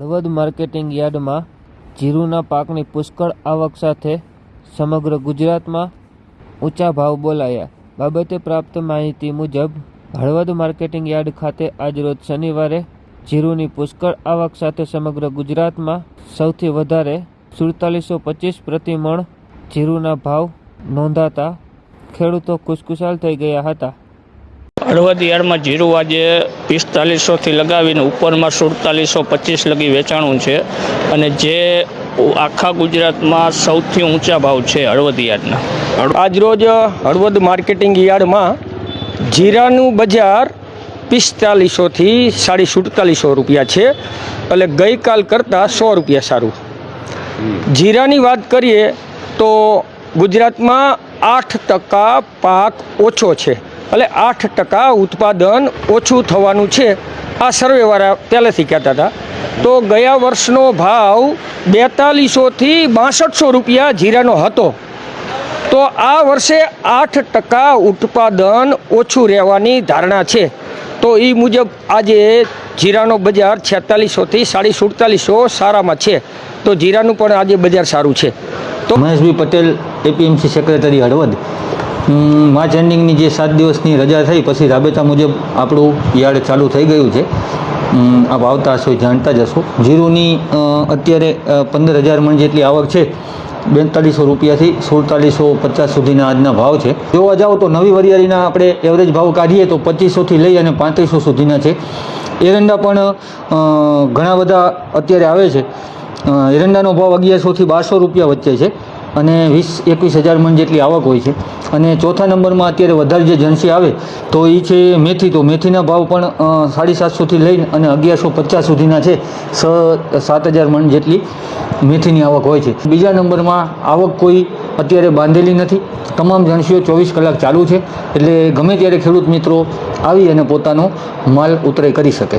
Halvad marketing યાર્ડમાં જીરુના પાકની પુષ્કળ આવક સાથે સમગ્ર ગુજરાતમાં ઊંચા ભાવ બોલાયા. બાબતે પ્રાપ્ત માહિતી મુજબ, હળવદ માર્કેટિંગ યાર્ડ ખાતે આજરોજ શનિવારે જીરુની પુષ્કળ આવક સાથે સમગ્ર ગુજરાતમાં સૌથી વધારે સુડતાલીસો પચીસ પ્રતિ મણ જીરુના ભાવ નોંધાતા ખેડૂતો ખુશખુશાલ થઈ ગયા હતા. હળવદ યાર્ડમાં જીરું આજે પિસ્તાલીસોથી લગાવીને ઉપરમાં સુડતાલીસો પચીસ લગી વેચાણું છે. અને જે આખા ગુજરાતમાં સૌથી ઊંચા ભાવ છે હળવદ યાર્ડના. આજરોજ હળવદ માર્કેટિંગ યાર્ડમાં જીરાનું બજાર પિસ્તાલીસોથી સાડી સુડતાલીસો રૂપિયા છે. એટલે ગઈકાલ કરતાં સો રૂપિયા સારું. જીરાની વાત કરીએ તો ગુજરાતમાં આઠ ટકા પાક ઓછો છે. એટલે આઠ ટકા ઉત્પાદન ઓછું થવાનું છે. આ સર્વેવાળા પહેલેથી કહેતા હતા. તો ગયા વર્ષનો ભાવ બેતાલીસોથી બાસઠસો રૂપિયા જીરાનો હતો. તો આ વર્ષે આઠ ટકા ઉત્પાદન ઓછું રહેવાની ધારણા છે. તો એ મુજબ આજે જીરાનો બજાર છેતાલીસોથી સાડી સુડતાલીસો સારામાં છે. તો જીરાનું પણ આજે બજાર સારું છે. તો Maheshbhai Patel APMC secretary Halvad. March એન્ડિંગની જે સાત દિવસની રજા થઈ, પછી રાબેતા મુજબ આપણું યાર્ડ ચાલુ થઈ ગયું છે. આપ આવતા હશો, જાણતા જ હશો. જીરુની અત્યારે પંદર હજાર મણ જેટલી આવક છે. બેતાલીસો રૂપિયાથી સુડતાલીસો પચાસ સુધીના આજના ભાવ છે. જોવા જાઓ તો નવી વરિયાળીના આપણે એવરેજ ભાવ કાઢીએ તો પચીસોથી લઈ અને પાંત્રીસો સુધીના છે. એરંડા પણ ઘણા બધા અત્યારે આવે છે. એરંડાનો ભાવ અગિયારસોથી બારસો રૂપિયા વચ્ચે છે. અને વીસ, એકવીસ હજાર મણ જેટલી આવક હોય છે. અને ચોથા નંબરમાં અત્યારે વધારે જે જનસી આવે, તો એ છે મેથી. તો મેથીના ભાવ પણ સાડી સાતસોથી લઈને અને અગિયારસો પચાસ સુધીના છે. સ, સાત હજાર મણ જેટલી મેથીની આવક હોય છે. બીજા નંબરમાં આવક કોઈ અત્યારે બાંધેલી નથી. તમામ જણસીઓ ચોવીસ કલાક ચાલુ છે. એટલે ગમે ત્યારે ખેડૂત મિત્રો આવી અને પોતાનો માલ ઉતરાઈ કરી શકે.